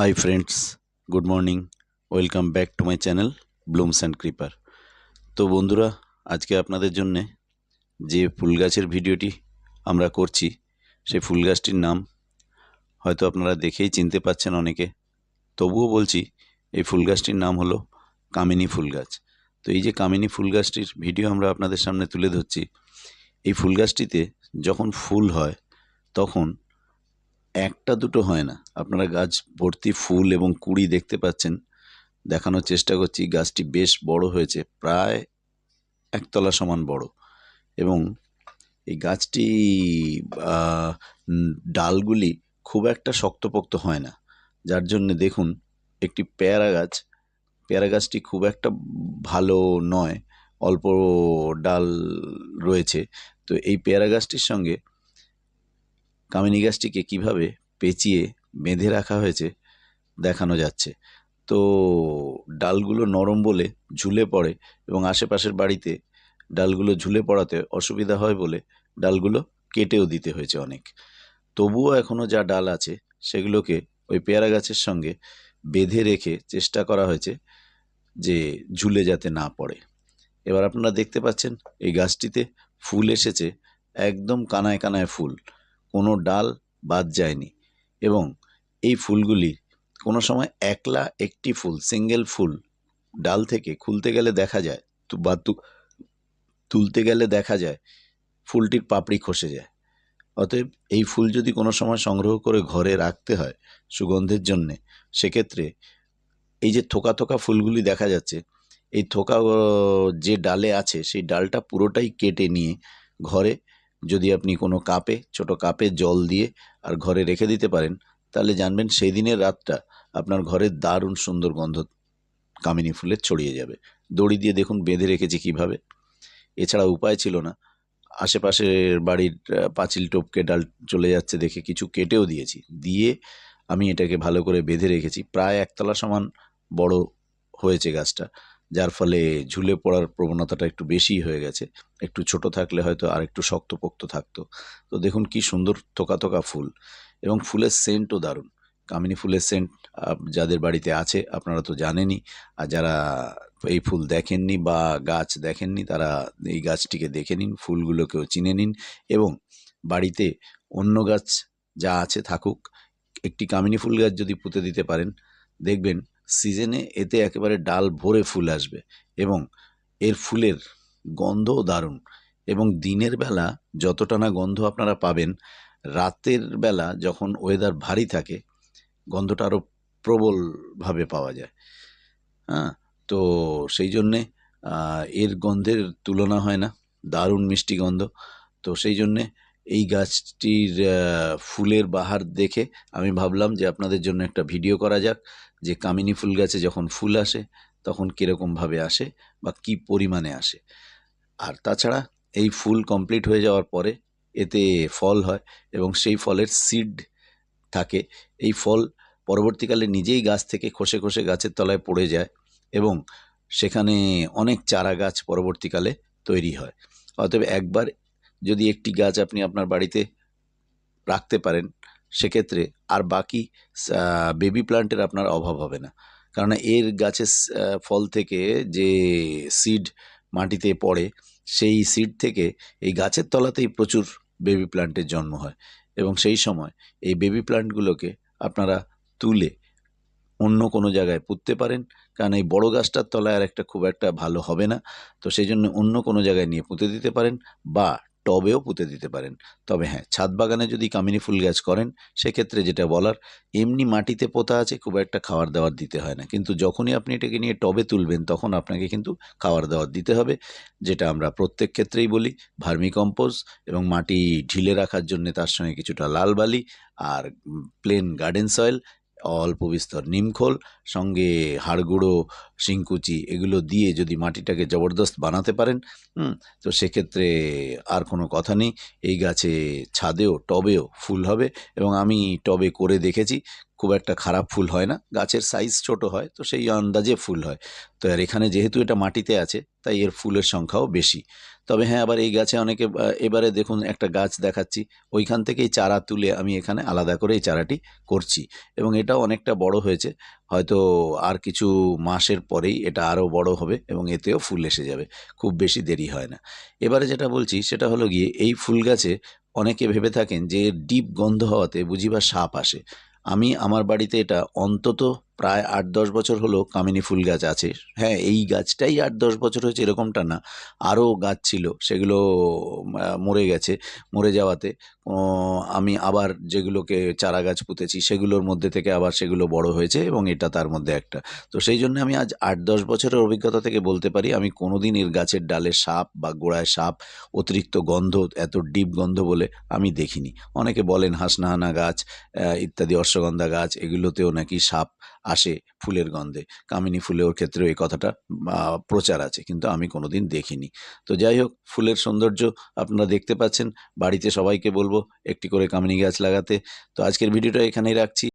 Hi friends good morning welcome back to my channel Blooms and Creeper তো বন্ধুরা, আজকে আপনাদের জন্যে যে ফুল গাছের ভিডিওটি আমরা করছি, সেই ফুল গাছটির নাম হয়তো আপনারা দেখেই চিনতে পাচ্ছেন অনেকে। তবুও বলছি, এই ফুল গাছটির নাম হলো কামিনী ফুল গাছ। তো এই যে কামিনী ফুল গাছটির ভিডিও আমরা আপনাদের সামনে তুলে ধরছি, এই ফুল গাছটিতে যখন ফুল হয়, তখন একটা দুটো হয় না। আপনারা গাছ ভর্তি ফুল এবং কুড়ি দেখতে পাচ্ছেন। দেখানোর চেষ্টা করছি, গাছটি বেশ বড় হয়েছে, প্রায় একতলা সমান বড়। এবং এই গাছটি ডালগুলি খুব একটা শক্তপোক্ত হয় না। যার জন্য দেখুন, একটি পেয়ারা গাছ, পেয়ারা গাছটি খুব একটা ভালো নয়, অল্প ডাল রয়েছে। তো এই পেয়ারা গাছটির সঙ্গে কামিনী গাছটিকে কীভাবে পেঁচিয়ে বেঁধে রাখা হয়েছে দেখানো যাচ্ছে। তো ডালগুলো নরম বলে ঝুলে পড়ে এবং আশেপাশের বাড়িতে ডালগুলো ঝুলে পড়াতে অসুবিধা হয় বলে ডালগুলো কেটেও দিতে হয়েছে অনেক। তবুও এখনও যা ডাল আছে সেগুলোকে ওই পেয়ারা গাছের সঙ্গে বেঁধে রেখে চেষ্টা করা হয়েছে যে ঝুলে যাতে না পড়ে। এবার আপনারা দেখতে পাচ্ছেন এই গাছটিতে ফুল এসেছে, একদম কানায় কানায় ফুল। কোনো ডাল বাদ যায়নি। এবং এই ফুলগুলি কোনো সময় একলা একটি ফুল সিঙ্গেল ফুল, ডাল থেকে খুলতে গেলে দেখা যায় বা তুলতে গেলে দেখা যায়, ফুলটির পাপড়ি খসে যায়। অতএব এই ফুল যদি কোনো সময় সংগ্রহ করে ঘরে রাখতে হয় সুগন্ধের জন্যে, সেক্ষেত্রে এই যে থোকা থোকা ফুলগুলি দেখা যাচ্ছে, এই থোকা যে ডালে আছে, সেই ডালটা পুরোটাই কেটে নিয়ে ঘরে যদি আপনি কোনো কাপে, ছোট কাপে জল দিয়ে আর ঘরে রেখে দিতে পারেন, তাহলে জানবেন সেই দিনের রাতটা আপনার ঘরের দারুণ সুন্দর গন্ধ কামিনী ফুলের ছড়িয়ে যাবে। দড়ি দিয়ে দেখুন বেঁধে রেখেছি কীভাবে। এছাড়া উপায় ছিল না। আশেপাশের বাড়ির পাঁচিল টপকে ডাল চলে যাচ্ছে দেখে কিছু কেটেও দিয়েছি। দিয়ে আমি এটাকে ভালো করে বেঁধে রেখেছি। প্রায় একতলা সমান বড় হয়েছে গাছটা। যার ফলে ঝুলে পড়ার প্রবণতাটা একটু বেশি হয়ে গেছে। একটু ছোট থাকলে হয়তো আর একটু শক্তপোক্ত থাকতো। তো দেখুন কি সুন্দর থোকা থোকা ফুল এবং ফুলের সেন্টও দারুণ। কামিনী ফুলের সেন্ট যাদের বাড়িতে আছে, আপনারা তো জানেনই। আর যারা এই ফুল দেখেননি বা গাছ দেখেননি, তারা এই গাছটিকে দেখে নিন, ফুলগুলোকেও চিনে নিন এবং বাড়িতে অন্য গাছ যা আছে থাকুক, একটি কামিনী ফুল গাছ যদি পুঁতে দিতে পারেন, দেখবেন সিজনে এতে একেবারে ডাল ভরে ফুল আসবে এবং এর ফুলের গন্ধও দারুণ এবং দিনের বেলা যতটা না গন্ধ আপনারা পাবেন, রাতের বেলা যখন ওয়েদার ভারী থাকে, গন্ধটা আরও প্রবলভাবে পাওয়া যায়। হ্যাঁ তো সেই জন্যে এর গন্ধের তুলনা হয় না, দারুণ মিষ্টি গন্ধ। তো সেই জন্যে এই গাছটির ফুলের বাহার দেখে আমি ভাবলাম যে আপনাদের জন্য একটা ভিডিও করা যাক, যে কামিনী ফুল গাছে যখন ফুল আসে, তখন কীরকমভাবে আসে বা কী পরিমাণে আসে। আর তাছাড়া এই ফুল কমপ্লিট হয়ে যাওয়ার পরে এতে ফল হয় এবং সেই ফলের সিড থাকে। এই ফল পরবর্তীকালে নিজেই গাছ থেকে খসে খসে গাছের তলায় পড়ে যায় এবং সেখানে অনেক চারা গাছ পরবর্তীকালে তৈরি হয়। অতএব একবার যদি একটি গাছ আপনি আপনার বাড়িতে রাখতে পারেন, সেক্ষেত্রে আর বাকি বেবি প্লান্টের আপনার অভাব হবে না। কারণ এর গাছের ফল থেকে যে সিড মাটিতে পড়ে, সেই সিড থেকে এই গাছের তলাতেই প্রচুর বেবি প্লান্টের জন্ম হয়। এবং সেই সময় এই বেবি প্লান্টগুলোকে আপনারা তুলে অন্য কোনো জায়গায় পুঁততে পারেন। কারণ এই বড় গাছটার তলায় আর একটা খুব একটা ভালো হবে না। তো সেই জন্য অন্য কোনো জায়গায় নিয়ে পুঁতে দিতে পারেন বা টবেও পুঁতে দিতে পারেন। তবে হ্যাঁ ছাদ বাগানে যদি কামিনী ফুল গাছ করেন, সেক্ষেত্রে যেটা বলার, এমনি মাটিতে পোতা আছে খুব একটা খাবার দাবার দিতে হয় না। কিন্তু যখনই আপনি এটাকে নিয়ে টবে তুলবেন, তখন আপনাকে কিন্তু খাবার দাবার দিতে হবে, যেটা আমরা প্রত্যেক ক্ষেত্রেই বলি ভার্মি কম্পোজ এবং মাটি ঢিলে রাখার জন্য তার সঙ্গে কিছুটা লাল বালি আর প্লেন গার্ডেন সয়েল অল্প বিস্তর নিমখোল, সঙ্গে হাড়গুঁড়ো, শিংকুচি এগুলো দিয়ে যদি মাটিটাকে জবরদস্ত বানাতে পারেন তো সেক্ষেত্রে আর কোনো কথা নেই। এই গাছে ছাদেও, টবেও ফুল হবে এবং আমি টবে করে দেখেছি। খুব একটা খারাপ ফুল হয় না। গাছের সাইজ ছোট হয়, তো সেই আন্দাজে ফুল হয়। তো আর এখানে যেহেতু এটা মাটিতে আছে, তাই এর ফুলের সংখ্যাও বেশি। তবে হ্যাঁ আবার এই গাছে অনেকে এবারে দেখুন একটা গাছ দেখাচ্ছি। ওইখান থেকেই চারা তুলে আমি এখানে আলাদা করে এই চারাটি করছি। এবং এটাও অনেকটা বড় হয়েছে। হয়তো আর কিছু মাসের পরেই এটা আরও বড় হবে এবং এতেও ফুল এসে যাবে। খুব বেশি দেরি হয় না। এবারে যেটা বলছি, সেটা হলো গিয়ে এই ফুল গাছে অনেকে ভেবে থাকেন যে ডিপ গন্ধ হওয়াতে বুঝিবা সাপ আসে। আমি আমার বাড়িতে এটা অন্তত প্রায় আট দশ বছর হলো কামিনী ফুল গাছ আছে। হ্যাঁ এই গাছটাই আট দশ বছর হয়েছে এরকমটা না। আরও গাছ ছিল, সেগুলো মরে গেছে, মরে যাওয়াতে। আমি আবার যেগুলোকে চারা গাছ পুঁতেছি, সেগুলোর মধ্যে থেকে আবার সেগুলো বড় হয়েছে এবং এটা তার মধ্যে একটা। তো সেই জন্য আমি আজ আট দশ বছরের অভিজ্ঞতা থেকে বলতে পারি, আমি কোনোদিন এর গাছের ডালে সাপ বা গোড়ায় সাপ, অতিরিক্ত গন্ধ, এত ডিপ গন্ধ বলে আমি দেখিনি। অনেকে বলেন হাসনাহানা গাছ ইত্যাদি অশ্বগন্ধা গাছ, এগুলোতেও নাকি সাপ আসে ফুলের গন্ধে। কামিনী ফুলের ক্ষেত্রেও এই কথাটা প্রচার আছে, কিন্তু আমি কোনো দিন দেখিনি। তো যাই হোক, ফুলের সৌন্দর্য আপনারা দেখতে পাচ্ছেন। বাড়িতে সবাইকে বলব, একটি করে কামিনী গাছ লাগাতে। তো আজকের ভিডিওটা এখানেই রাখছি।